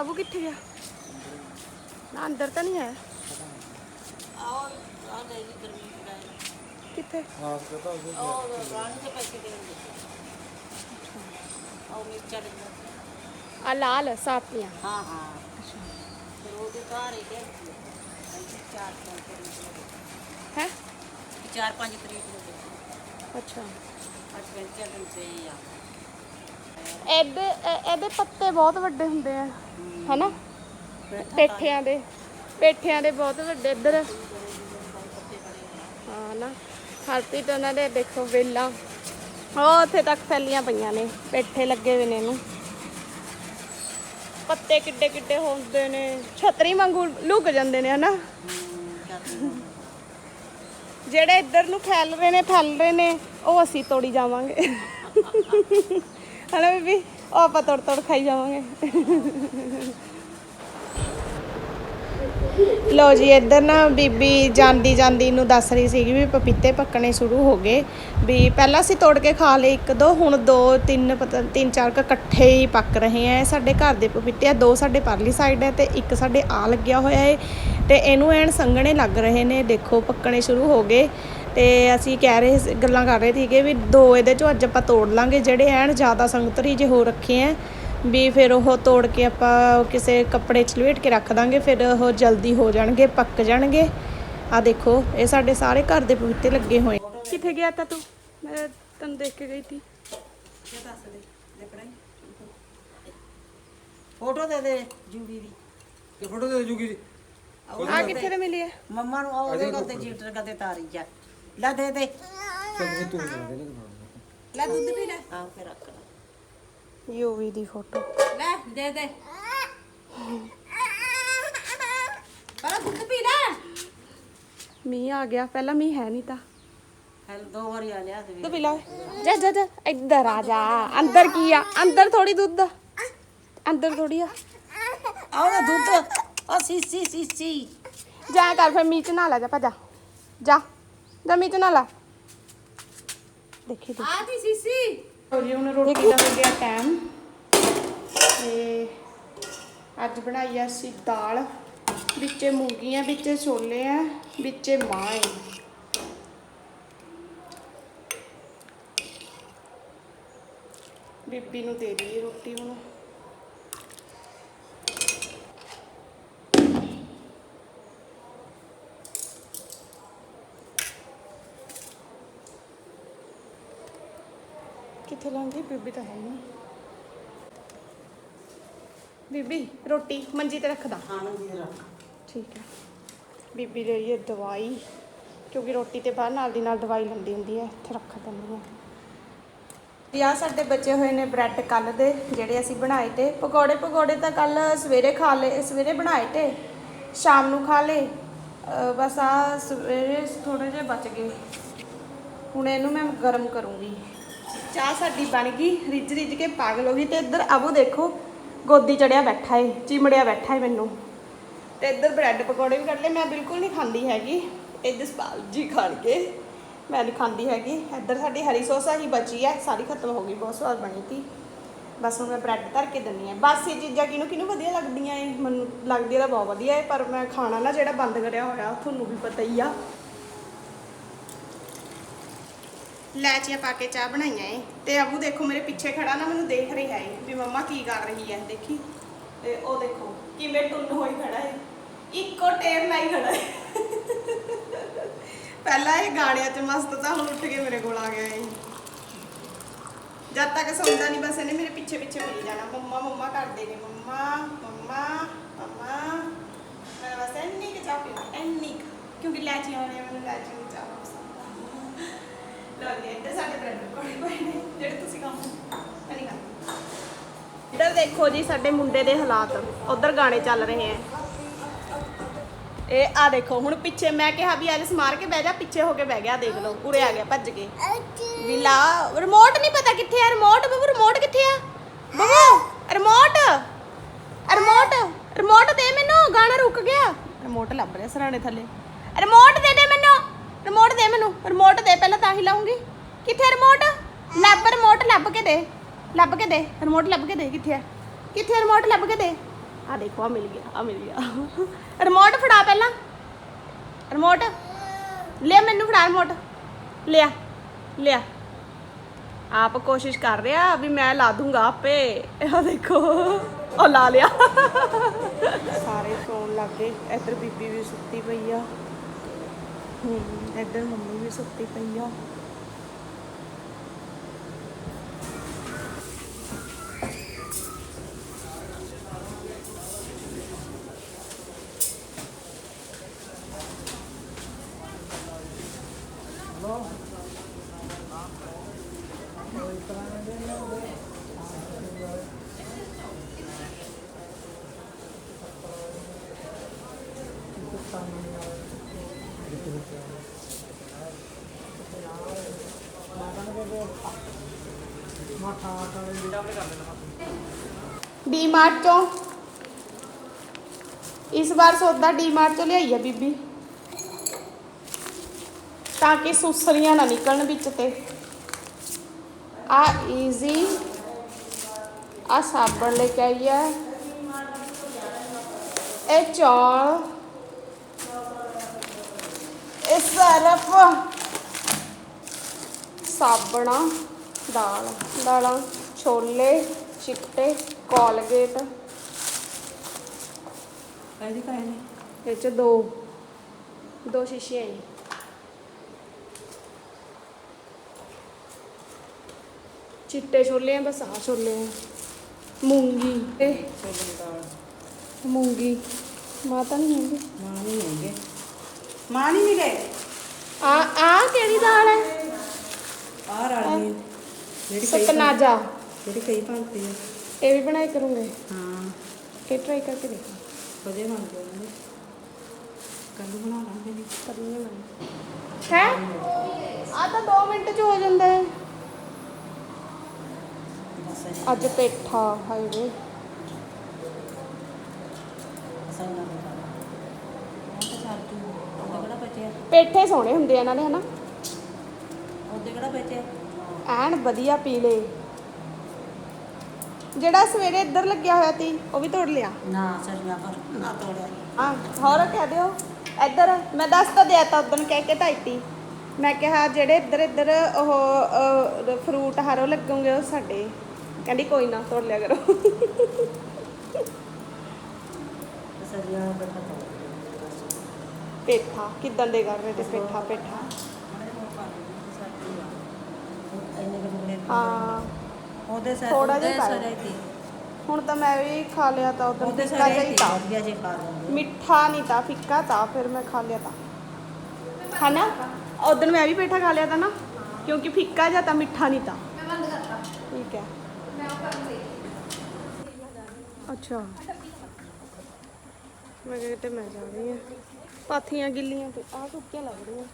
ਅਬੂ ਕਿੱਥੇ ਗਿਆ ਨਾ ਅੰਦਰ ਤਾਂ ਨਹੀਂ ਹੈ ਆਓ ਆ ਲੈ ਜੀ ਗਰਮੀ ਦਾ ਕਿੱਥੇ ਹਾਂ ਕਹਤਾ ਉਹ ਆਓ ਰਾਣੀ ਦੇ ਇਹਦੇ ਇਹ- ਇਹਦੇ ਪੱਤੇ ਬਹੁਤ ਵੱਡੇ ਹੁੰਦੇ ਆ। ਹਨਾ? ਪੇਠਿਆਂ ਦੇ ਪੇਠਿਆਂ ਦੇ ਬਹੁਤ ਵੱਡੇ ਇੱਧਰ। ਹਾਂ ਨਾ, ਹਰਪ੍ਰੀਤ, ਉਹਨਾਂ ਦੇ ਦੇਖੋ ਵੇਲਾ। ਉਹ ਉੱਥੇ ਤੱਕ ਫੈਲੀਆਂ ਪਈਆਂ ਨੇ, ਪੇਠੇ ਲੱਗੇ ਹੋਏ ਨੇ ਇਹਨੂੰ। ਪੱਤੇ ਕਿੱਡੇ ਕਿੱਡੇ ਹੁੰਦੇ ਨੇ। ਛਤਰੀ ਵਾਂਗੂ ਲੁਕ ਜਾਂਦੇ ਨੇ, ਹਨਾ? ਜਿਹੜੇ ਇੱਧਰ ਨੂੰ ਫੈਲ ਰਹੇ ਨੇ, ਫੈਲ ਰਹੇ ਨੇ, ਉਹ ਅਸੀਂ ਤੋੜੀ ਜਾਵਾਂਗੇ। ਹਨਾ ਬੀਬੀ? ਉਹ ਆਪਾਂ ਤੋੜ ਤੋੜ ਖਾਈ ਜਾਵਾਂਗੇ। ਲੋ ਜੀ, ਇੱਧਰ ਨਾ ਬੀਬੀ ਜਾਂਦੀ ਜਾਂਦੀ ਨੂੰ ਦੱਸ ਰਹੀ ਸੀਗੀ ਵੀ ਪਪੀਤੇ ਪੱਕਣੇ ਸ਼ੁਰੂ ਹੋ ਗਏ। ਵੀ ਪਹਿਲਾਂ ਅਸੀਂ ਤੋੜ ਕੇ ਖਾ ਲਏ ਇੱਕ ਦੋ, ਹੁਣ ਦੋ, ਤਿੰਨ, ਪਤਾ ਤਿੰਨ, ਚਾਰ ਕ ਇਕੱਠੇ ਹੀ ਪੱਕ ਰਹੇ ਆ। ਸਾਡੇ ਘਰ ਦੇ ਪਪੀਤੇ ਆ, ਦੋ ਸਾਡੇ ਪਰਲੀ ਸਾਈਡ ਹੈ ਤੇ ਇੱਕ ਸਾਡੇ ਆ ਲੱਗਿਆ ਹੋਇਆ ਹੈ ਤੇ ਇਹਨੂੰ ਐਨ ਸੰਘਣੇ ਲੱਗ ਰਹੇ ਨੇ। ਦੇਖੋ, ਪੱਕਣੇ ਸ਼ੁਰੂ ਹੋ ਗਏ। ਤੇ ਅਸੀਂ ਕਹਿ ਰਹੇ ਗੱਲਾਂ ਕਰ ਰਹੇ ਸੀਗੇ ਵੀ ਦੋ ਇਹਦੇ ਚੋਂ ਅੱਜ ਆਪਾਂ ਤੋੜ ਲਾਂਗੇ ਜਿਹੜੇ ਐਨ ਜ਼ਿਆਦਾ ਸੰਗਤਰੀ ਜਿਹੇ ਹੋ ਰੱਖੇ ਆ ਵੀ ਫਿਰ ਉਹ ਤੋੜ ਕੇ ਆਪਾਂ ਕਿਸੇ ਕੱਪੜੇ 'ਚ ਲਵੇਟ ਕੇ ਰੱਖ ਦਾਂਗੇ ਫਿਰ ਉਹ ਜਲਦੀ ਹੋ ਜਾਣਗੇ ਪੱਕ ਜਾਣਗੇ। ਆ ਦੇਖੋ ਇਹ ਸਾਡੇ ਸਾਰੇ ਘਰ ਦੇ ਪਪੀਤੇ ਲੱਗੇ ਹੋਏ ਕਿੱਥੇ ਗਿਆ ਤਾ ਤੂੰ? ਮੈਂ ਤੈਨੂੰ ਦੇਖ ਕੇ ਗਈ ਸੀ। ਫੋਟੋ ਦੇ ਦੇ ਜੂੜੀ ਦੀ। ਇਹ ਫੋਟੋ ਦੇ ਜੂਗੀ ਜੀ ਆ ਕਿੱਥੇ ਤੇ ਮਿਲੀ ਹੈ ਮੰਮਾ ਨੂੰ ਉਹਦੇ ਤੇ ਜੀਟਰ ਕਦੇ ਤਾਰੀ ਜਾ ਲੈ ਦੇ ਦੇ ਸਭ ਤੂੰ ਦੇ ਦੇ ਲੈ ਦੁੱਧ ਪੀ ਲੈ ਆਹ ਫਿਰ ਰੱਖ ਲੈ ਯੂਵੀ ਦੀ ਫੋਟੋ ਲੈ ਦੇ ਦੇ ਪਰ ਦੁੱਧ ਪੀ ਲੈ ਮੀਂਹ ਆ ਗਿਆ ਪਹਿਲਾਂ ਮੀਂਹ ਹੈ ਨਹੀਂ ਤਾਂ ਹਲ ਦੋ ਵਾਰੀ ਆ ਲਿਆ ਦੇ ਤੂੰ ਪੀ ਲੈ ਜਾ ਜਾ ਜਾ ਇੱਧਰ ਆ ਜਾ ਅੰਦਰ ਕੀ ਆ ਅੰਦਰ ਥੋੜੀ ਦੁੱਧ ਆ ਅੰਦਰ ਥੋੜੀ ਆ ਆਹ ਉਹਦਾ ਦੁੱਧ ਆ ਸੀਸੀ ਸੀਸੀ ਜਾ ਕਰ ਫਿਰ ਮੀਂਹ ਮੀਂਹ ਚ ਨਾ ਲਾ। ਦੇਖੀ ਤੂੰ। ਆ ਦੀ ਸੀਸੀ। ਜੀ ਹੁਣ ਰੋਟੀ ਦਾ ਹੋ ਗਿਆ ਟਾਈਮ ਤੇ ਅੱਜ ਬਣਾਈ ਆ ਅਸੀਂ ਦਾਲ ਵਿੱਚੇ ਮੂੰਗੀਆਂ ਵਿੱਚੇ ਛੋਲੇ ਆ ਵਿੱਚੇ ਮਾਂ ਹੈ ਬੀਬੀ ਨੂੰ ਦੇ ਦਈਏ ਰੋਟੀ ਹੁਣ। ਕਿੱਥੇ ਲਾਂਗੀ ਬੀਬੀ ਤਾਂ ਹੈ ਨਹੀਂ। ਬੀਬੀ ਰੋਟੀ ਮੰਜੀ ਤੇ ਰੱਖਦਾ ਖਾਣ ਦੀ ਰੱਖ। ਠੀਕ ਹੈ ਬੀਬੀ ਲਈ ਇਹ ਦਵਾਈ ਕਿਉਂਕਿ ਰੋਟੀ ਤੇ ਬਾਅਦ ਨਾਲ ਦੀ ਨਾਲ ਦਵਾਈ ਲੰਦੀ ਹੁੰਦੀ ਹੈ ਇੱਥੇ ਰੱਖ ਦਿੰਦੀ ਹਾਂ ਤੇ ਆਹ ਸਾਡੇ ਬਚੇ ਹੋਏ ਨੇ ਬ੍ਰੈਡ ਕੱਲ ਦੇ ਜਿਹੜੇ ਅਸੀਂ ਬਣਾਏ ਤੇ। ਪਕੌੜੇ ਪਕੌੜੇ ਤਾਂ ਕੱਲ ਸਵੇਰੇ ਖਾ ਲਏ ਸਵੇਰੇ ਬਣਾਏ ਤੇ ਸ਼ਾਮ ਨੂੰ ਖਾ ਲਏ। ਬਸ ਆ ਸਵੇਰੇ ਥੋੜੇ ਜਿਹੇ ਬਚ ਗਏ। ਹੁਣ ਇਹਨੂੰ ਮੈਂ ਗਰਮ ਕਰੂੰਗੀ। ਚਾਹ ਸਾਡੀ ਬਣ ਗਈ, ਰਿੱਝ ਰਿੱਝ ਕੇ ਪਾਗਲ ਹੋ ਗਈ ਤੇ ਇੱਧਰ ਅਬੂ ਦੇਖੋ, ਗੋਦੀ ਚੜਿਆ ਬੈਠਾ ਏ, ਚਿਮੜਿਆ ਬੈਠਾ ਏ ਮੈਨੂੰ। ਤੇ ਇੱਧਰ ਬ੍ਰੈਡ ਪਕੌੜੇ ਵੀ ਕੱਢ ਲਏ, ਮੈਂ ਬਿਲਕੁਲ ਨਹੀਂ ਖਾਂਦੀ ਹੈਗੀ, ਇਹ ਜਸਪਾਲ ਜੀ ਖਾਣਗੇ ਮੈਂ ਨਹੀਂ ਖਾਂਦੀ ਹੈਗੀ। ਇੱਧਰ ਸਾਡੀ ਹਰੀ ਸੋਸਾ ਹੀ ਬਚੀ ਹੈ ਸਾਰੀ ਖਤਮ ਹੋ ਗਈ, ਬਹੁਤ ਸਵਾਦ ਬਣੀ ਸੀ ਬਸ ਹੁਣ ਮੈਂ ਬ੍ਰੈਡ ਧਰ ਕੇ ਦਿੰਨੀ ਆ। ਬਸ ਇਹ ਚੀਜ਼ਾਂ ਕਿਹਨੂੰ ਕਿਹਨੂੰ ਵਧੀਆ ਲੱਗਦੀਆਂ ਏ? ਮੈਨੂੰ ਲੱਗਦੀ ਤਾਂ ਬਹੁਤ ਵਧੀਆ ਏ, ਪਰ ਮੈਂ ਖਾਣਾ ਨਾ ਜਿਹੜਾ ਬੰਦ ਕਰਿਆ ਹੋਇਆ, ਤੁਹਾਨੂੰ ਵੀ ਪਤਾ ਹੀ ਆ। ਲੈਚੀਆਂ ਪਾ ਕੇ ਚਾਹ ਬਣਾਈਆਂ ਏ। ਤੇ ਅਬੂ ਦੇਖੋ, ਮੇਰੇ ਪਿੱਛੇ ਖੜਾ ਨਾ, ਮੈਨੂੰ ਦੇਖ ਰਿਹਾ ਏ ਵੀ ਮੰਮਾ ਕੀ ਕਰ ਰਹੀ ਹੈ ਦੇਖੀ। ਤੇ ਉਹ ਦੇਖੋ, ਕਿਵੇਂ ਟੁੰਨ ਹੋਈ ਖੜਾ ਏ। ਇੱਕੋ ਟੇਰ ਨਾਲ ਹੀ ਖੜਾ ਏ। ਪਹਿਲਾਂ ਇਹ ਗਾਣਿਆਂ 'ਚ ਮਸਤ ਤਾਂ ਹੁਣ ਉੱਠ ਕੇ ਮੇਰੇ ਕੋਲ ਆ ਗਿਆ ਏ। ਜਦ ਤੱਕ ਸੌਂਦਾ ਨਹੀਂ ਬਸ ਇਹਨੇ ਮੇਰੇ ਪਿੱਛੇ ਪਿੱਛੇ ਮਿਲ ਜਾਣਾ। ਮੰਮਾ ਮੰਮਾ ਕਰਦੇ ਨੇ, ਮੰਮਾ ਮੰਮਾ ਮੰਮਾ। ਮੈਂ ਬਸ ਇੰਨੀ ਕੁ ਚਾਹ ਪੀਣੀ ਇੰਨੀ ਕੁ। ਕਿਉਂਕਿ ਲੈਚੀਆਂ ਵਾਲੀਆਂ ਮੈਨੂੰ ਲੈਚੀ ਦੀ ਚਾਹ ਪਸੰਦ ਆ ਲੱਗਦੇ ਇੱਧਰ ਸਾਡੇ ਬ੍ਰੈਡ ਪਕੌੜੇ ਪਏ ਨੇ, ਜਿਹੜੇ ਤੁਸੀਂ ਖਾਓ। ਨਹੀਂ ਖਾਂਦੀ ਇੱਧਰ ਦੇਖੋ ਜੀ, ਸਾਡੇ ਮੁੰਡੇ ਦੇ ਹਾਲਾਤ। ਉਧਰ ਗਾਣੇ ਚੱਲ ਰਹੇ ਆ ਇਹ ਆ ਦੇਖੋ, ਹੁਣ ਪਿੱਛੇ ਮੈਂ ਕਿਹਾ ਵੀ ਐਲਿਸ ਮਾਰ ਕੇ ਬਹਿ ਜਾ, ਪਿੱਛੇ ਹੋ ਕੇ ਬਹਿ ਗਿਆ, ਦੇਖ ਲਓ, ਉਰੇ ਆ ਗਿਆ, ਭੱਜ ਕੇ। ਵੀ ਲਾ ਰਿਮੋਟ ਨਹੀਂ ਪਤਾ ਕਿੱਥੇ ਆ ਰਿਮੋਟ ਬਬੂ ਰਿਮੋਟ ਕਿੱਥੇ ਆ? ਬਬੂ ਰਿਮੋਟ ਰਿਮੋਟ ਰਿਮੋਟ ਦੇ ਮੈਨੂੰ, ਗਾਣਾ ਰੁਕ ਗਿਆ। ਰਿਮੋਟ ਲੱਭ ਰਿਹਾ, ਸਰਾਣੇ ਥੱਲੇ। ਰਿਮੋਟ ਦੇ ਦੇ ਮੈਨੂੰ ਰਿਮੋਟ ਦੇ ਮੈਨੂੰ ਰਿਮੋਟ ਦੇ, ਪਹਿਲਾਂ ਤਾਂ ਹੀ ਲਾਉਂਗੀ। ਕਿੱਥੇ ਰਿਮੋਟ ਲੱਭ ਰਿਮੋਟ ਲੱਭ ਕੇ ਦੇ। ਲੱਭ ਕੇ ਦੇ। ਰਿਮੋਟ ਲੱਭ ਕੇ ਦੇ ਕਿੱਥੇ ਆ? ਕਿੱਥੇ ਰਿਮੋਟ ਲੱਭ ਕੇ ਦੇ? ਆ ਦੇਖੋ ਆ ਮਿਲ ਗਿਆ ਆ ਮਿਲ ਗਿਆ। ਰਿਮੋਟ ਫੜਾ ਪਹਿਲਾਂ। ਰਿਮੋਟ ਲੈ ਮੈਨੂੰ ਫੜਾ ਰਿਮੋਟ ਲਿਆ ਲਿਆ। ਆਪ ਕੋਸ਼ਿਸ਼ ਕਰ ਰਿਹਾ ਵੀ ਮੈਂ ਲਾ ਦੂੰਗਾ ਆਪੇ। ਇਹ ਦੇਖੋ, ਉਹ ਲਾ ਲਿਆ। ਸਾਰੇ ਸੌਣ ਲੱਗੇ ਇੱਧਰ ਬੀਬੀ ਵੀ ਸੁੱਤੀ ਪਈ ਆ। ਹੂੰ ਇੱਧਰ ਮੰਮੀ ਵੀ ਸੁੱਤੀ ਪਈ ਆ। ਡੀ ਮਾਰਟ ਇਸ ਵਾਰ ਸੌਦਾ ਡੀ ਮਾਰਟ ਲਿਆਈ ਆ ਬੀਬੀ। ਤਾਂ ਕਿ ਸੁਸਰੀਆਂ ਨਾ ਨਿਕਲਣ ਵਿੱਚ ਤੇ। ਆ ਈਜ਼ੀ ਆ ਸਾਬਣ ਲੈ ਕੇ ਆਈ ਆ। ਇਹ ਚੌਲ। ਇਹ ਸਰਫ। ਸਾਬਣਾ। ਦਾਲ ਦਾਲਾਂ ਛੋਲੇ ਚਿੱਟੇ ਕੋਲਗੇਟ। ਇਹਦੀ ਕਾਇ ਨੇ? ਇਹ ਚ ਦੋ। ਦੋ ਸ਼ੀਸ਼ੇ ਆਈ ਚਿੱਟੇ ਛੋਲੇ ਆ ਬਸ ਆ ਛੋਲੇ ਆ। ਮੂੰਗੀ। ਦਾਲ। ਮੂੰਗੀ। ਮਾਤਾ ਨਹੀਂ ਹੈਗੀ। ਮਾਂ ਨਹੀਂ ਹੈਗੇ। ਮਾਂ ਨਹੀਂ ਮਿਲੇ ਆ ਆ ਕਿਹੜੀ ਦਾਲ ਹੈ? ਆ ਰਾਣੀ। ਜਿਹੜੀ ਸਤਨਾਜਾ। ਜਿਹੜੀ ਕਈ ਭਾਂਤੀ ਹੈ ਇਹ ਵੀ ਬਣਾਈ ਕਰੂੰਗੇ। ਹਾਂ। ਇਹ ਟਰਾਈ ਕਰਕੇ ਦੇਖੋ। ਵਧੀਆ ਬਣ ਜਾਣਗੇ ਕੱਲ ਬਣਾ ਲਾਂਗੇ ਜੀ। ਕਰਨੀ ਮੈਂ ਹੈ? ਆ ਤਾਂ 2 ਮਿੰਟ ਚ ਹੋ ਜਾਂਦਾ ਹੈ। ਅੱਜ ਪੇਠਾ ਹਾਏ ਵੇ। ਮਸਾਲਾ ਬਣਾ ਉਹ ਤਾਂ ਚੱਲ ਤੂੰ ਉਹਦੇ ਕਿਹੜਾ ਬਚਿਆ? ਪੇਠੇ ਸੋਹਣੇ ਹੁੰਦੇ ਆ ਇਹਨਾਂ ਦੇ ਹਨਾ? ਉਹਦੇ ਕਿਹੜਾ ਬਚਿਆ? ਐਨ ਵਧੀਆ ਪੀਲੇ ਜਿਹੜਾ ਸਵੇਰੇ ਇੱਧਰ ਲੱਗਿਆ ਹੋਇਆ ਸੀ ਉਹ ਵੀ ਤੋੜ ਲਿਆ। ਨਾ ਸਰੀਆ ਪਰ ਨਾ ਤੋੜਿਆ। ਹਾਂ ਹੋਰ ਕਹਿ ਦਿਓ। ਇੱਧਰ ਮੈਂ ਦੱਸ ਤਾਂ ਦਿਆ ਤਾਂ ਉਦੋਂ ਕਹਿ ਕੇ ਤਾਈਤੀ ਮੈਂ ਕਿਹਾ ਜਿਹੜੇ ਇੱਧਰ ਇੱਧਰ ਉਹ ਫਰੂਟ ਹਾਰੋ ਲੱਗੂਗੇ ਉਹ ਸਾਡੇ। ਕਹਿੰਦੀ ਕੋਈ ਨਾ ਤੋੜ ਲਿਆ ਕਰੋ। ਸਰੀਆ ਤੋੜ ਪੇਠਾ ਕਿਦਾਂ ਦੇ ਕਰ ਰਹੇ ਤੇ ਪੇਠਾ ਪੇਠਾ ਇੰਨੇ ਕੁ ਟੁਕੜੇ ਹਾਂ। ਉਹਦੇ ਸਾਰੇ ਥੋੜ੍ਹਾ ਜਿਹਾ ਉਹਦੇ ਪਾਇਆ। ਸਾਰੇ ਤੀ ਹੁਣ ਤਾਂ ਮੈਂ ਵੀ ਖਾ ਲਿਆ ਤਾਂ ਉਦੋਂ ਉਹਦੇ ਫਿੱਕਾ ਸਾਰੇ ਜਿਹਾ ਹੀ ਤੀ ਤਾਂ। ਵਧੀਆ ਜੇ ਖਾ ਲੈਂਦੇ ਮਿੱਠਾ ਨਹੀਂ ਤਾਂ ਫਿੱਕਾ ਤਾਂ ਫਿਰ ਮੈਂ ਖਾ ਲਿਆ ਤਾਂ। ਖਾਣਾ? ਉਦੋਂ ਮੈਂ ਵੀ ਪੇਠਾ ਖਾ ਲਿਆ ਤਾਂ ਨਾ। ਕਿਉਂਕਿ ਫਿੱਕਾ ਜਾਂ ਤਾਂ ਮਿੱਠਾ ਨਹੀਂ ਤਾਂ। ਮੈਂ ਬੰਦ ਕਰਤਾ। ਠੀਕ ਹੈ। ਅੱਛਾ। ਮੈਂ ਕਿਹਾ ਤੇ ਮੈਂ ਜਾ ਰਹੀ ਹਾਂ। ਪਾਥੀਆਂ ਗਿੱਲੀਆਂ ਤੇ ਆਹ ਸੁੱਕੀਆਂ ਲੱਗ ਰਹੀਆਂ।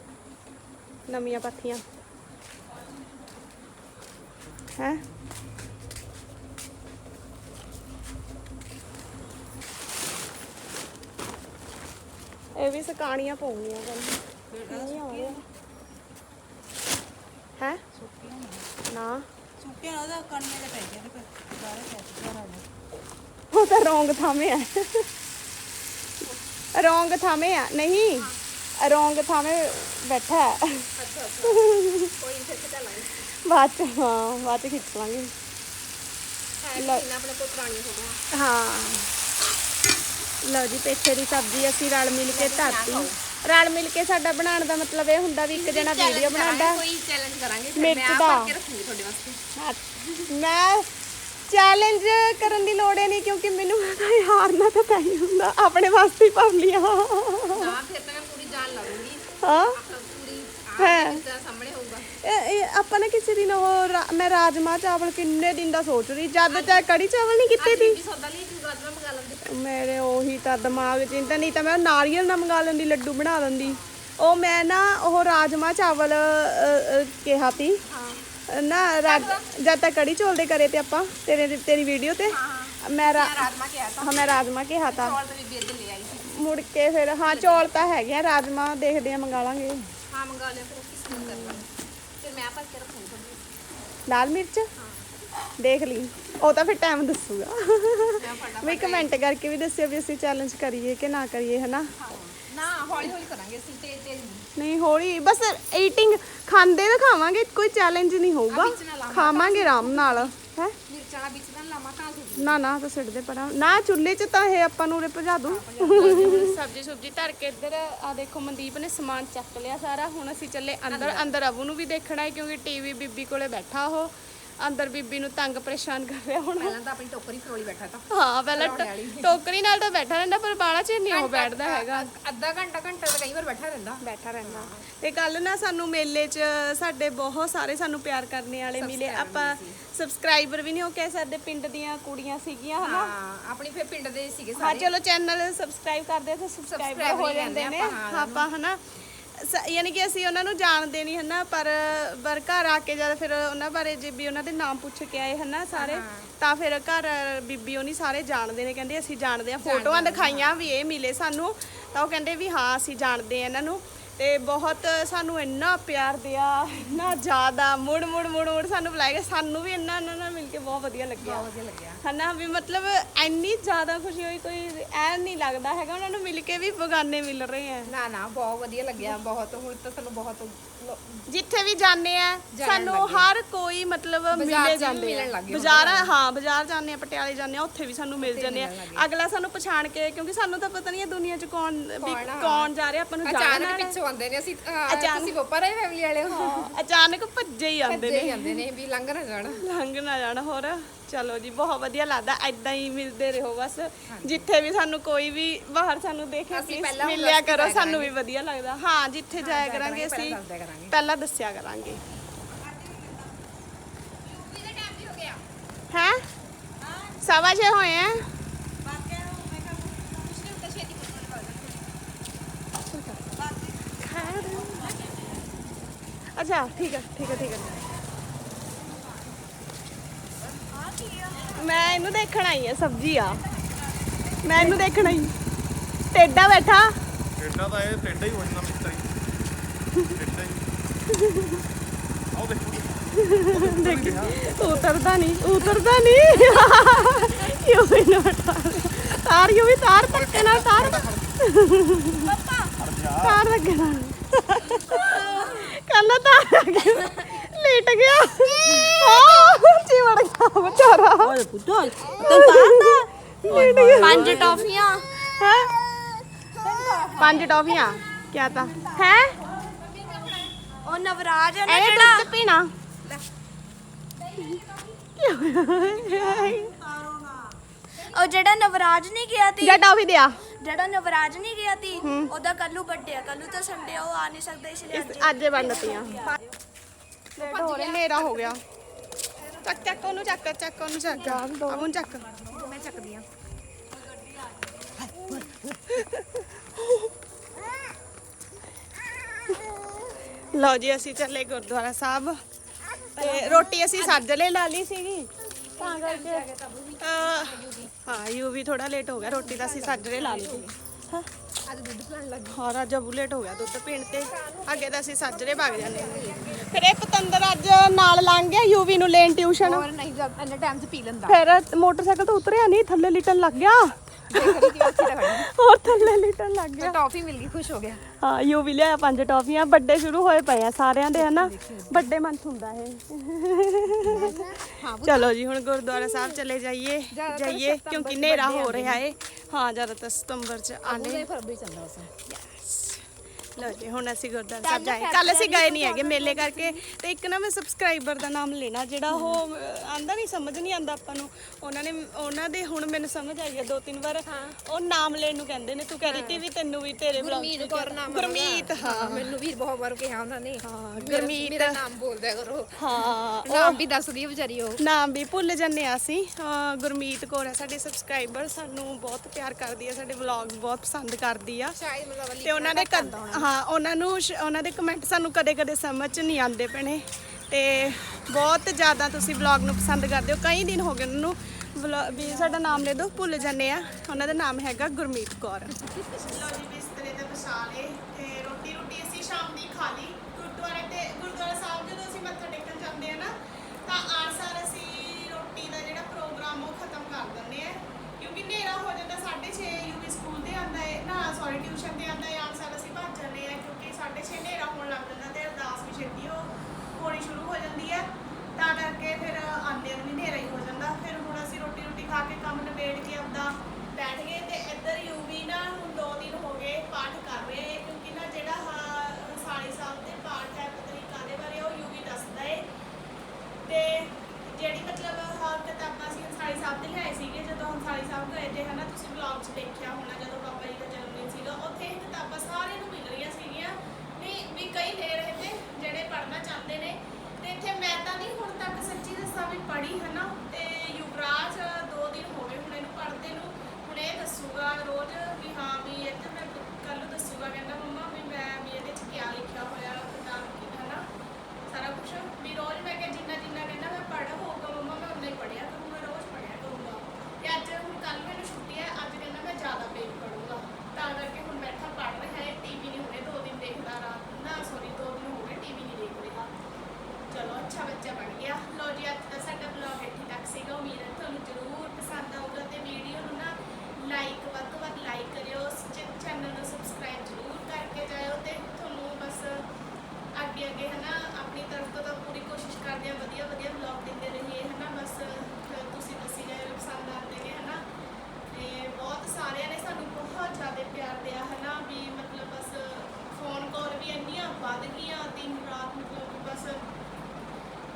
ਨਵੀਆਂ ਪਾਥੀਆਂ। ਹੈ। ਇਹ ਵੀ ਸਕਾਣੀਆਂ ਪਾਉਣੀਆਂ ਗੱਲ ਹੈ? ਨਾ। ਸੁੱਕੇ ਨਾ ਉਹਦਾ ਕੰਨੇ ਦੇ ਪੈ ਗਏ ਤੇ ਕਰ ਆ ਉਹ ਤਾਂ ਰੋਂਗ ਥਾਵੇਂ ਆ। ਰੋਂਗ ਥਾਵੇਂ ਆ। ਨਹੀਂ ਰੋਂਗ ਥਾਵੇਂ ਬੈਠਾ। ਹੈ ਬਾਅਦ ਚ ਹਾਂ ਬਾਅਦ ਚ ਖਿੱਚ ਲਾਂਗੇ। ਲਓ। ਹਾਂ। ਲਓ ਜੀ ਪੇਠੇ ਦੀ ਸਬਜ਼ੀ ਅਸੀਂ ਰਲ ਮਿਲ ਕੇ ਧਰਤੀ। ਰਲ ਮਿਲ ਕੇ ਸਾਡਾ ਬਣਾਉਣ ਦਾ ਮਤਲਬ ਇਹ ਹੁੰਦਾ ਵੀ ਇੱਕ ਜਣਾ ਵੀਡੀਓ ਬਣਾਉਂਦਾ। ਕੋਈ ਚੈਲੰਜ ਕਰਾਂਗੇ ਮਿਰਚ ਦਾ। ਰੱਖੂਗੀ ਤੁਹਾਡੇ ਵਾਸਤੇ। ਮੈਂ ਚੈਲੰਜ ਕਰਨ ਦੀ ਲੋੜ ਹੀ ਨਹੀਂ ਕਿਉਂਕਿ ਮੈਨੂੰ ਪਤਾ ਹੈ ਹਾਰਨਾ ਤਾਂ ਪੈ ਹੀ ਹੁੰਦਾ ਆਪਣੇ ਵਾਸਤੇ ਹੀ ਭਰ ਲਿਆ। ਨਾ ਫਿਰ ਤਾਂ ਮੈਂ ਪੂਰੀ ਜਾਨ ਲਾਉਂਗੀ ਹਾਂ। ਪੂਰੀ ਹੈ। ਸਾਹਮਣੇ ਇਹ ਇਹ ਆਪਾਂ ਨੇ ਕਿਸੇ ਦਿਨ ਉਹ ਰਾ- ਮੈਂ ਰਾਜਮਾ ਚਾਵਲ ਕਿੰਨੇ ਦਿਨ ਦਾ ਸੋਚ ਰਹੀ ਜਦ ਤੱਕ ਕੜੀ ਚਾਵਲ ਨਹੀਂ ਕੀਤੇ ਸੌਦਾ ਲਈ ਮੰਗਾ ਲੈਂਦੇ ਮੇਰੇ ਉਹੀ ਤਾਂ ਦਿਮਾਗ ਚਿੰਤਾ ਨਹੀਂ ਤਾਂ ਮੈਂ ਨਾਰੀਅਲ ਨਾਲ ਮੰਗਾ ਲੈਂਦੀ ਲੱਡੂ ਬਣਾ ਲੈਂਦੀ। ਉਹ ਮੈਂ ਨਾ ਉਹ ਰਾਜਮਾ ਚਾਵਲ ਅ, ਅ, ਕਿਹਾ ਤੀ ਨਾ ਰਾਜ ਜਦ ਤੱਕ ਕੜੀ ਚੌਲ ਦੇ ਕਰੇ ਤੇ ਆਪਾਂ ਤੇਰੇ ਤੇਰੀ ਵੀਡੀਓ ਤੇ। ਮੈਂ ਰਾ- ਰਾਜਮਾ ਕਿਹਾ ਹਾਂ ਮੈਂ ਰਾਜਮਾ ਕਿਹਾ ਤਾ। ਚੌਲ ਤਾਂ ਬੀਬੀ ਇੱਧਰ ਲੈ ਆਈ ਸੀ। ਮੁੜ ਕੇ ਫਿਰ ਹਾਂ ਚੌਲ ਤਾਂ ਹੈਗੇ ਆ ਰਾਜਮਾ ਦੇਖਦੇ ਆ ਮੰਗਾ ਲਾਂਗੇ। ਹਾਂ ਮੰਗਾ ਲਿਆ ਫਿਰ ਕਿਸ ਨੂੰ ਕਰ ਲਾਂਗੇ ਫਿਰ ਮੈਂ ਭਰ ਕੇ ਰੱਖੂੰਗੀ ਤੁਹਾਡੀ ਲਾਲ ਮਿਰਚ? ਦੇਖ ਲਈ। ਉਹ ਤਾਂ ਫਿਰ ਟਾਈਮ ਦੱਸੂਗਾ। ਵੀ ਕਮੈਂਟ ਕਰਕੇ ਵੀ ਦੱਸਿਓ ਵੀ ਅਸੀਂ ਚੈਲੰਜ ਕਰੀਏ ਕਿ ਨਾ ਕਰੀਏ ਹਨਾ? ਨਾ ਹੌਲੀ ਹੌਲੀ ਕਰਾਂਗੇ ਅਸੀਂ ਤੇਜ਼ ਤੇਜ਼ ਨਹੀਂ। ਨਹੀਂ ਹੌਲੀ। ਬਸ ਈਟਿੰਗ ਖਾਂਦੇ ਤਾਂ ਖਾਵਾਂਗੇ ਕੋਈ ਚੈਲੰਜ ਨਹੀਂ ਹੋਊਗਾ। ਵਿੱਚ ਨਾ ਲਾਵਾਂ, ਖਾਵਾਂਗੇ ਆਰਾਮ ਨਾਲ ਹੈ। ਮਿਰਚਾਂ ਦਾ ਵਿੱਚ ਨਾ ਲਾਵਾਂ ਤਾਂ ਸੁੱਕ ਨਾ ਨਾ ਪਰਾਂ। ਨਾ, ਚੁੱਲ੍ਹੇ 'ਚ ਤਾਂ ਇਹ ਆਪਾਂ ਨੂੰ ਉਰੇ ਭਜਾ ਦੂ ਸਬਜੀ ਸੁਬਜੀ ਧਰ ਕੇ ਇੱਧਰ ਆ ਦੇਖੋ ਮਨਦੀਪ ਨੇ ਸਮਾਨ ਚੱਕ ਲਿਆ ਸਾਰਾ। ਹੁਣ ਅਸੀਂ ਚੱਲੇ ਅੰਦਰ ਅੰਦਰ ਅਬੂ ਨੂੰ ਵੀ ਦੇਖਣਾ ਹੈ, ਕਿਉਂਕਿ ਟੀਵੀ ਬੀਬੀ ਕੋਲੇ ਬੈਠਾ ਉਹ। ਅੰਦਰ ਬੀਬੀ ਨੂੰ ਤੰਗ ਪਰੇਸ਼ਾਨ ਕਰ ਰਿਹਾ ਹੁਣ। ਪਹਿਲਾਂ ਤਾਂ ਆਪਣੀ ਟੋਕਰੀ ਫਰੋਲੀ ਬੈਠਾ ਤਾਂ। ਹਾਂ ਪਹਿਲਾਂ ਟ- ਟੋਕਰੀ ਨਾਲ ਤਾਂ ਬੈਠਾ ਰਹਿੰਦਾ ਪਰ ਬਾਲਾ ਚਿਰ ਨਹੀਂ ਉਹ ਬੈਠਦਾ ਹੈਗਾ। ਅੱਧਾ ਘੰਟਾ ਘੰਟਾ ਤਾਂ ਕਈ ਵਾਰ ਬੈਠਾ ਰਹਿੰਦਾ। ਬੈਠਾ ਰਹਿੰਦਾ। ਤੇ ਕੱਲ ਨਾ ਸਾਨੂੰ ਮੇਲੇ 'ਚ ਸਾਡੇ ਬਹੁਤ ਸਾਰੇ ਸਾਨੂੰ ਪਿਆਰ ਕਰਨੇ ਵਾਲੇ ਮਿਲੇ। ਆਪਾਂ ਸਬਸਕ੍ਰਾਈਬਰ ਵੀ ਨਹੀਂ ਹੋ ਕੇ ਸਾਡੇ ਪਿੰਡ ਦੀਆਂ ਕੁੜੀਆਂ ਸੀਗੀਆਂ ਹਨਾ? ਹਾਂ ਆਪਣੀ ਫਿਰ ਪਿੰਡ ਦੇ ਸੀਗੇ ਹਾਂ ਸਾਰੇ। ਚਲੋ ਚੈਨਲ ਸਬਸਕ੍ਰਾਈਬ ਕਰਦੇ ਆ ਤਾਂ ਸਬਸਕ੍ਰਾਈਬਰ ਹੋ ਹੀ ਜਾਂਦੇ ਨੇ। ਆਪਾਂ, ਆਪਾਂ ਹਨਾ? ਸ- ਯਾਨੀ ਕਿ ਅਸੀਂ ਉਹਨਾਂ ਨੂੰ ਜਾਣਦੇ ਨਹੀਂ ਹਨਾ ਪਰ ਪਰ ਘਰ ਆ ਕੇ ਜਦ ਫਿਰ ਉਹਨਾਂ ਬਾਰੇ ਜੇ ਵੀ ਉਹਨਾਂ ਦੇ ਨਾਮ ਪੁੱਛ ਕੇ ਆਏ ਹਨਾ ਸਾਰੇ ਤਾਂ ਫਿਰ ਘਰ ਬੀਬੀ ਉਹਨੀ ਸਾਰੇ ਜਾਣਦੇ ਨੇ ਕਹਿੰਦੇ ਅਸੀਂ ਜਾਣਦੇ ਆ ਫੋਟੋਆਂ ਦਿਖਾਈਆਂ ਵੀ ਇਹ ਮਿਲੇ ਸਾਨੂੰ ਤਾਂ ਉਹ ਕਹਿੰਦੇ ਵੀ ਹਾਂ ਅਸੀਂ ਜਾਣਦੇ ਆ ਇਹਨਾਂ ਨੂੰ। ਤੇ ਬਹੁਤ ਸਾਨੂੰ ਇੰਨਾ ਪਿਆਰ ਦਿਆ ਇੰਨਾ ਜ਼ਿਆਦਾ ਮੁੜ ਮੁੜ ਮੁੜ ਮੁੜ ਸਾਨੂੰ ਬੁਲਾਇਆ ਸਾਨੂੰ ਵੀ ਇੰਨਾ ਉਹਨਾਂ ਨਾਲ ਮਿਲ ਕੇ ਬਹੁਤ ਵਧੀਆ ਲੱਗਿਆ। ਵਧੀਆ ਲੱਗਿਆ। ਹਨਾ ਵੀ ਮਤਲਬ ਇੰਨੀ ਜ਼ਿਆਦਾ ਖੁਸ਼ੀ ਹੋਈ ਕੋਈ ਐ ਨਹੀਂ ਲੱਗਦਾ ਹੈਗਾ ਉਹਨਾਂ ਨੂੰ ਮਿਲ ਕੇ ਵੀ ਬਗਾਨੇ ਮਿਲ ਰਹੇ ਆ। ਨਾ ਨਾ ਬਹੁਤ ਵਧੀਆ ਲੱਗਿਆ ਬਹੁਤ ਹੁਣ ਤਾਂ ਸਾਨੂੰ ਬਹੁਤ ਜਿੱਥੇ ਵੀ ਜਾਂਦੇ ਆ ਸਾਨੂੰ ਹਰ ਕੋਈ ਮਤਲਬ ਮਿਲੇ ਜਾਂਦੇ ਆ। ਬਾਜ਼ਾਰ ਹਾਂ ਬਾਜ਼ਾਰ ਜਾਂਦੇ ਆ ਪਟਿਆਲੇ ਜਾਂਦੇ ਆ ਉੱਥੇ ਵੀ ਸਾਨੂੰ ਮਿਲ ਜਾਂਦੇ ਆ। ਅਗਲਾ ਸਾਨੂੰ ਪਛਾਣ ਕੇ ਕਿਉਂਕਿ ਸਾਨੂੰ ਤਾਂ ਪਤਾ ਨਹੀਂ ਹੈ ਦੁਨੀਆ 'ਚ ਕੌਣ ਵੀ ਕੌਣ ਜਾ ਰਿਹਾ ਆਪਾਂ ਨੂੰ ਜਾਣਨਾ ਆਉਂਦੇ ਨੇ ਅਸੀਂ ਅਹ, ਅਚਾਨਕ। ਤੁਸੀਂ ਗੋਪਾ ਰਹੇ ਫੈਮਿਲੀ ਵਾਲੇ ਹੋ। ਅਚਾਨਕ ਭੱਜੇ ਹੀ ਆਉਂਦੇ ਭੱਜੇ ਨੇ। ਹੀ ਆਉਂਦੇ ਨੇ ਵੀ ਲੰਘ ਨਾ ਜਾਣ। ਲੰਘ ਨਾ ਜਾਣ ਹੋਰ ਚਲੋ ਜੀ ਬਹੁਤ ਵਧੀਆ ਲੱਗਦਾ ਐਦਾਂ ਹੀ ਮਿਲਦੇ ਰਹੋ ਬਸ। ਜਿੱਥੇ ਵੀ ਸਾਨੂੰ ਕੋਈ ਵੀ ਬਾਹਰ ਸਾਨੂੰ ਦੇਖੇ ਅਸੀਂ ਪਹਿਲਾਂ ਮਿਲਿਆ ਦੱਸ ਕਰੋ ਸਾਨੂੰ ਵੀ ਵਧੀਆ ਲੱਗਦਾ। ਹਾਂ ਜਿੱਥੇ ਜਾਇਆ ਕਰਾਂਗੇ ਪਹਿਲਾਂ ਅਸੀਂ ਦੱਸ ਦਿਆ ਕਰਾਂਗੇ। ਪਹਿਲਾਂ ਦੱਸਿਆ ਕਰਾਂਗੇ। ਹੈ। ਸਵਾ ਛੇ ਹੋਏ ਆ। ਅੱਛਾ ਠੀਕ ਹੈ ਠੀਕ ਹੈ ਠੀਕ ਹੈ ਮੈਂ ਇਹਨੂੰ ਦੇਖਣ ਆਈ ਆ ਸਬਜ਼ੀ ਆ। ਮੈਂ ਇਹਨੂੰ ਦੇਖਣ ਆਈ। ਟੇਡਾ ਬੈਠਾ। ਟੇਡਾ ਤਾਂ ਇਹ ਟੇਡਾ ਹੀ ਹੋ ਜਾਂਦਾ ਮਿੱਤਰੀ ਟੇਡਾ ਹੀ। ਆਓ ਦੇਖੋ। ਉਤਰਦਾ ਨਹੀਂ ਉਤਰਦਾ ਨਹੀਂ। ਯੂ ਵੀ ਨਾ ਤਾਰ ਯੂ ਵੀ ਤਾਰ ਧੱਕੇ ਨਾਲ ਤਾਰ। ਤਾਰ ਲੱਗੇ ਨਾਲ। ਤਾਰ ਲੱਗੇ ਲੇਟ ਗਿਆ। ਹਾਂ ਚਿਵੜ ਗਿਆ ਵਿਚਾਰਾ। ਓਏ ਪੁੱਤੋ ਤੈਨੂੰ ਤਾਂ ਲੇਟ ਗਿਆ। ਪੰਜ ਟੌਫੀਆਂ। ਹੈ? ਪੰਜ ਟੌਫੀਆਂ ਕਿਆ ਤਾ। ਹੈ? ਉਹ ਨਵਰਾਜ ਹੈ ਨਾ ਇਹ ਜਿਹੜਾ ਦੁੱਧ ਪੀਣਾ। ਉਹ ਜਿਹੜਾ ਨਵਰਾਜ ਨਹੀਂ ਗਿਆ ਤੀ ਜਾਂ ਟੌਫੀ ਦਿਆ। ਜਿਹੜਾ ਨਵਰਾਜ ਨਹੀਂ ਗਿਆ ਤੀ ਉਹਦਾ ਕੱਲੂ ਆ ਕੱਲੂ ਤਾਂ ਸੰਡੇ ਉਹ ਆ ਨਹੀਂ ਸਕਦਾ ਇਸ ਲਈ ਅੱਜ ਅੱਜ ਬਣਦੀਆਂ ਲੇਟ ਹੋ ਰਿਹਾ। ਹਨੇਰਾ ਹੋ ਗਿਆ। ਚੱਕ ਚੱਕ ਉਹਨੂੰ ਚੱਕ ਚੱਕ ਉਹਨੂੰ ਚੱਕ। ਅਮਨ ਚੱਕ। ਮੈਂ ਚੱਕਦੀ ਆ ਲਓ ਜੀ ਅਸੀਂ ਚੱਲੇ ਗੁਰਦੁਆਰਾ ਸਾਹਿਬ। ਤੇ ਰੋਟੀ ਅਸੀਂ ਸੱਜਲੇ ਲਾ ਲਈ ਸੀਗੀ। ਤਾਂ ਕਰਕੇ ਹਾਂ ਯੂ ਵੀ ਥੋੜਾ ਲੇਟ ਹੋ ਗਿਆ ਰੋਟੀ ਤਾਂ ਅਸੀਂ ਸੱਜਰੇ ਲਾ ਲਈ ਹਾਂ। ਅੱਜ ਦੁੱਧ ਪਲਾਣ ਲੱਗੀ। ਹਾਂ ਅੱਜ ਅਬੂ ਲੇਟ ਹੋ ਗਿਆ ਦੁੱਧ ਪੀਣ ਤੇ। ਅੱਗੇ ਤਾਂ ਅਸੀਂ ਸੱਜਰੇ ਭੱਗ ਜਾਂਦੇ ਫਿਰ ਇਹ ਪਤੰਦਰ ਅੱਜ ਨਾਲ ਲੰਘ ਗਿਆ ਯੂਵੀ ਨੂੰ ਲੈਣ ਟਿਊਸ਼ਨ ਹੋਰ ਨਹੀਂ ਜਦ ਇੰਨੇ ਟਾਈਮ 'ਚ ਪੀ ਲੈਂਦਾ। ਫਿਰ ਮੋਟਰਸਾਈਕਲ ਤੋਂ ਉਤਰਿਆ ਨਹੀਂ ਥੱਲੇ ਲਿਟਣ ਲੱਗ ਗਿਆ। ਦੇਖ ਰਹੀ ਸੀ ਉੱਥੇ ਤਾਂ ਖੜੀ ਹੋਰ ਥੱਲੇ ਲਿਟਣ ਲੱਗ ਗਿਆ। ਟੌਫੀ ਮਿਲ ਗਈ ਖੁਸ਼ ਹੋ ਗਿਆ। ਹਾਂ ਯੂ ਵੀ ਲਿਆ ਪੰਜ ਟੌਫੀਆਂ ਵੱਡੇ ਸ਼ੁਰੂ ਹੋਏ ਪਏ ਆ ਸਾਰਿਆਂ ਦੇ ਹਨਾ? ਵੱਡੇ ਮੰਥ ਹੁੰਦਾ ਇਹ। ਚਲੋ ਜੀ ਹੁਣ ਗੁਰਦੁਆਰਾ ਸਾਹਿਬ ਚਲੇ ਜਾਈਏ ਜਾਈਏ ਕਿਉਂਕਿ ਹਨੇਰਾ ਹੋ ਰਿਹਾ ਏ। ਹਾਂ ਜ਼ਿਆਦਾਤਰ ਸਤੰਬਰ ਚ ਆਨੇ ਫਰਵਰੀ ਚੱਲਦਾ ਉਸ ਲਓ ਜੀ ਹੁਣ ਅਸੀਂ ਗੁਰਦੁਆਰਾ ਸਾਹਿਬ ਜਾਏ। ਕੱਲ ਅਸੀਂ ਗਏ ਨਹੀਂ ਹੈਗੇ ਮੇਲੇ ਕਰਕੇ। ਤੇ ਇੱਕ ਨਾ ਮੈਂ ਸਬਸਕ੍ਰਾਈਬਰ ਦਾ ਨਾਮ ਲੈਣਾ ਜਿਹੜਾ ਉਹ ਆਂਦਾ ਨਹੀਂ ਸਮਝ ਨਹੀਂ ਆਂਦਾ ਆਪਾਂ ਨੂੰ। ਉਹਨਾਂ ਨੇ ਉਹਨਾਂ ਦੇ ਹੁਣ ਮੈਨੂੰ ਸਮਝ ਆਈ ਹੈ ਦੋ ਤਿੰਨ ਵਾਰ। ਉਹ ਨਾਮ ਲੈਣ ਨੂੰ ਕਹਿੰਦੇ ਨੇ ਤੂੰ ਕਹਿ ਰਹੀ ਸੀ ਵੀ ਤੈਨੂੰ ਵੀ ਤੇਰੇ ਵਲੌਗ ਗੁਰਮੀਤ ਕੌਰ ਨਾਮ ਆ ਗੁਰਮੀਤ ਹਾਂ। ਮੈਨੂੰ ਵੀ ਬਹੁਤ ਵਾਰ ਕਿਹਾ ਉਹਨਾਂ ਨੇ। ਹਾਂ ਗੁਰਮੀਤ ਮੇਰਾ ਨਾਮ ਬੋਲਦਿਆ ਕਰੋ। ਹਾਂ ਨਾਮ ਵੀ ਦੱਸਦੀ ਆ ਵਿਚਾਰੀ ਉਹ। ਨਾਮ ਵੀ ਭੁੱਲ ਜੰਨੇ ਆ ਅਸੀਂ। ਗੁਰਮੀਤ ਕੌਰ ਹੈ ਸਾਡੀ ਸਬਸਕ੍ਰਾਈਬਰ ਸਾਨੂੰ ਬਹੁਤ ਪਿਆਰ ਕਰਦੀ ਹੈ ਸਾਡੇ ਵਲੌਗ ਬਹੁਤ ਪਸੰਦ ਕਰਦੀ ਆ। ਤੇ ਉਹਨਾਂ ਕਦ- ਹਾਂ, ਉਹਨਾਂ ਨੂੰ ਸ਼- ਉਹਨਾਂ ਦੇ ਕਮੈਂਟ ਸਾਨੂੰ ਕਦੇ-ਕਦੇ ਸਮਝ ਚ ਨਹੀਂ ਆਉਂਦੇ ਪਣੇ ਤੇ ਬਹੁਤ ਜ਼ਿਆਦਾ ਤੁਸੀਂ ਵਲੌਗ ਨੂੰ ਪਸੰਦ ਕਰਦੇ ਹੋ। ਕਈ ਦਿਨ ਹੋ ਗਏ ਉਹਨਾਂ ਨੂੰ ਵਲੌ- ਵੀ ਸਾਡਾ ਨਾਮ ਲੈ ਦਿਓ, ਭੁੱਲ ਜਾਂਦੇ ਆ। ਉਹਨਾਂ ਦਾ ਨਾਮ ਹੈਗਾ ਗੁਰਮੀਤ ਕੌਰ। ਲੋ ਜੀ, ਬਿਸਤਰੇ ਤੇ ਵਿਛਾਲੇ ਤੇ ਰੋਟੀ ਰੋਟੀ ਅਸੀਂ ਸ਼ਾਮ ਦੀ ਖਾ ਲਈ ਗੁਰਦੁਆਰੇ ਤੇ ਗੁਰਦੁਆਰਾ ਸਾਹਿਬ ਜਦੋਂ ਅਸੀਂ ਮੱਥਾ ਟੇਕਣ ਜਾਂਦੇ ਆ ਨਾ ਤਾਂ ਆਨਸਰ ਅਸੀਂ ਖਾ ਕੇ ਕੰਮ ਨਿਬੇੜ ਬੈਠ ਗਏ ਤੇ ਇੱਧਰ ਯੂਵੀ ਨਾ ਹੁਣ ਦੋ ਦਿਨ ਹੋ ਗਏ ਪਾਠ ਕਰ ਰਹੇ ਹੈ ਕਿਉਂਕਿ ਨਾ ਜਿਹੜਾ ਆਹ ਸਾਲੀ ਸਾਹਿਬ ਦੇ ਪਾਠ ਹੈ ਪਤਰੀਕਾ ਦੇ ਬਾਰੇ, ਉਹ ਯੂਵੀ ਦੱਸਦਾ ਏ। ਤੇ ਜਿਹੜੀ ਮਤਲਬ ਹਰ ਕਿਤਾਬਾਂ ਸੀ ਹੰਸਾਲੀ ਸਾਹਿਬ ਦੇ ਲਿਆਏ ਸੀਗੇ, ਜਦੋਂ ਹੰਸਾਲੀ ਸਾਹਿਬ ਗਏ ਤੇ ਹਨਾ ਤੁਸੀਂ ਵਲੌਗ 'ਚ ਦੇਖਿਆ ਹੋਣਾ, ਜਦੋਂ ਬਾਬਾ ਜੀ ਦਾ ਜਨਮ ਦਿਨ ਸੀਗਾ, ਉੱਥੇ ਇਹ ਕਿਤਾਬਾਂ ਸਾਰਿਆਂ ਨੂੰ ਮਿਲ ਰਹੀਆਂ ਸੀਗੀਆਂ। ਨਹੀਂ ਵੀ ਕਈ ਦੇ ਰਹੇ ਤੇ ਜਿਹੜੇ ਪੜ੍ਹਨਾ ਚਾਹੁੰਦੇ ਨੇ। ਤੇ ਇੱਥੇ ਮੈਂ ਤਾਂ ਨਹੀਂ ਹੁਣ ਤੱਕ ਸੱਚੀ ਦੱਸਾਂ ਵੀ ਪੜ੍ਹੀ ਹਨਾ ਤੇ ਯੁਵਰਾਜ ਦੋ ਦਿਨ ਹੋ ਗਏ ਹੁਣ ਇਹਨੂੰ ਪੜ੍ਹਦੇ ਨੂੰ ਹੁਣ ਇਹ ਦੱਸੂਗਾ ਰੋਜ਼ ਵੀ ਹਾਂ ਵੀ ਇਹ ਤੇ ਮੈਂ ਕੱਲ ਨੂੰ ਦੱਸੂਗਾ ਕਹਿੰਦਾ ਮੰਮਾ ਵੀ ਮੈਂ ਵੀ ਇਹਦੇ 'ਚ ਕੀ ਲਿਖਿਆ ਹੋਇਆ ਕਿਤਾਬ ਕੀ ਹਨਾ ਸਾਰਾ ਕੁਝ ਵੀ ਰੋਜ਼ ਮੈਂ ਕਿ ਜਿੰਨਾ ਜਿੰਨਾ ਕਹਿੰਦਾ ਮੈਂ ਪੜ੍ਹ ਹੋਊਗਾ ਮੰਮਾ ਮੈਂ ਉਨਾ ਹੀ ਪੜ੍ਹਿਆ ਕਰੂੰਗਾ ਰੋਜ਼ ਪੜ੍ਹਿਆ ਕਰੂੰਗਾ ਤੇ ਅੱਜ ਹੁਣ ਕੱਲ ਮੈਨੂੰ ਛੁੱਟੀ ਹੈ ਅੱਜ ਕਹਿੰਦਾ ਮੈਂ ਜ਼ਿਆਦਾ ਪੇਜ ਪੜ੍ਹੂੰਗਾ ਤਾਂ ਕਰਕੇ ਹੁਣ ਬੈਠਾ ਪੜ੍ਹ ਰਿਹਾ ਹੈ ਟੀਵੀ ਨਹੀਂ ਹੁਣੇ ਦੋ ਦਿਨ ਦੇਖਦਾ ਰਾਤ ਨਾ ਸੌਰੀ ਦੋ ਦਿਨ ਹੋ ਗਏ ਟੀਵੀ ਨਹੀਂ ਦੇਖ ਰਿਹਾ ਚਲੋ ਅੱਛਾ ਬੱਚਾ ਬਣ ਗਿਆ ਲੋ ਜੀ ਅੱਜ ਦਾ ਸਾਡਾ ਬਲੌਗ ਇੱਥੇ ਤੱਕ ਸੀਗਾ ਉਮੀਦ ਹੈ ਤੁਹਾਨੂੰ ਜ਼ਰੂਰ ਪਸੰਦ ਆਊਗਾ ਤੇ ਵੀਡੀਓ ਨੂੰ ਨਾ ਲਾਈਕ ਵੱਧ ਤੋਂ ਵੱਧ ਲਾਈਕ ਕਰਿਓ ਚੈਨਲ ਨੂੰ ਸਬਸਕ੍ਰਾਈਬ ਜ਼ਰੂਰ ਕਰਕੇ ਜਾਇਓ ਤੇ ਤੁਹਾਨੂੰ ਬਸ ਅੱਗੇ ਅੱਗੇ ਹਨਾ ਆਪਣੀ ਤਰਫ ਤੋਂ ਤਾਂ ਪੂਰੀ ਕੋਸ਼ਿਸ਼ ਕਰਦੇ ਆ ਵਧੀਆ ਵਧੀਆ ਵਲੌਗ ਦਿੰਦੇ ਰਹੀਏ ਹਨਾ ਬਸ ਅਹ ਤੁਸੀਂ ਦੱਸੀ ਜਾਇਓ ਪਸੰਦ ਆਉਂਦੇ ਨੇ ਹਨਾ ਤੇ ਬਹੁਤ ਸਾਰਿਆਂ ਨੇ ਸਾਨੂੰ ਬਹੁਤ ਜ਼ਿਆਦਾ ਪਿਆਰ ਦਿਆ ਹਨਾ ਵੀ ਮਤਲਬ ਬਸ ਫੋਨ ਕਾਲ ਵੀ ਇੰਨੀਆਂ ਵੱਧ ਗਈਆਂ ਦਿਨ ਰਾਤ ਮਤਲਬ ਕਿ ਬਸ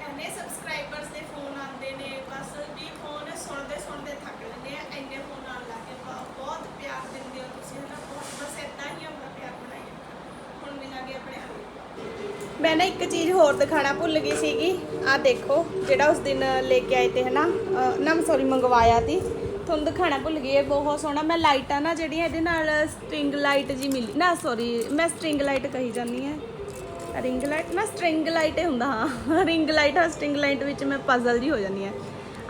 ਇੰਨੇ ਸਬਸਕ੍ਰਾਈਬਰਸ ਦੇ ਫੋਨ ਆਉਂਦੇ ਨੇ ਬਸ ਵੀ ਫੋਨ ਸੁਣਦੇ ਸੁਣਦੇ ਥੱਕ ਜਾਂਦੇ ਆ ਇੰਨੇ ਫੋਨ ਆਉਣ ਲੱਗ ਗਏ ਬ- ਬਹੁਤ ਪਿਆਰ ਦਿੰਦੇ ਹੋ ਤੁਸੀਂ ਹਨਾ ਬਹੁਤ ਬਸ ਇਦਾਂ ਹੀ ਆਪਣਾ ਪਿਆਰ ਬਣਾਈ ਰੱਖੋ। ਹੁਣ ਮਿਲਾਂਗੇ ਆਪਣੇ ਅਗਲੇ ਮੈਂ ਨਾ ਇੱਕ ਚੀਜ਼ ਹੋਰ ਦਿਖਾਣਾ ਭੁੱਲ ਗਈ ਸੀਗੀ। ਆ ਦੇਖੋ, ਜਿਹੜਾ ਉਸ ਦਿਨ ਲੈ ਕੇ ਆਏ ਤੇ ਹਨਾ, ਅਹ, ਨਾ ਸੌਰੀ ਮੰਗਵਾਇਆ ਤੀ ਤੁਹਾਨੂੰ ਦਿਖਾਣਾ ਭੁੱਲ ਗਈ, ਇਹ ਬਹੁਤ ਸੋਹਣਾ। ਮੈਂ ਲਾਈਟਾਂ ਨਾ ਜਿਹੜੀਆਂ ਇਹਦੇ ਨਾਲ ਸਟ੍ਰਿੰਗ ਲਾਈਟ ਜੀ ਮਿਲੀ, ਨਾ ਸੌਰੀ ਮੈਂ ਸਟ੍ਰਿੰਗ ਲਾਈਟ ਕਹੀ ਜਾਂਦੀ ਹਾਂ। ਰਿੰਗ ਲਾਈਟ ਨਾ ਸਟ੍ਰਿੰਗ ਲਾਈਟ ਹੀ ਹੁੰਦਾ, ਹਾਂ। ਰਿੰਗ ਲਾਈਟ ਆ ਸਟ੍ਰਿੰਗ ਲਾਈਟ ਵਿੱਚ ਮੈਂ ਪਜ਼ਲ ਜੀ ਹੋ ਜਾਂਦੀ ਆ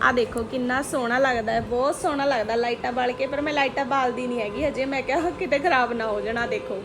ਆ ਦੇਖੋ, ਕਿੰਨਾ ਸੋਹਣਾ ਲੱਗਦਾ ਹੈ, ਬਹੁਤ ਸੋਹਣਾ ਲੱਗਦਾ ਲਾਈਟਾਂ ਬਾਲ ਕੇ, ਪਰ ਮੈਂ ਲਾਈਟਾਂ ਬਾਲਦੀ ਨਹੀਂ ਹੈਗੀ, ਹਜੇ ਮੈਂ ਕਿਹਾ ਕਿਤੇ ਖਰਾਬ ਨਾ ਹੋ ਜਾਣਾ ਦੇਖੋ।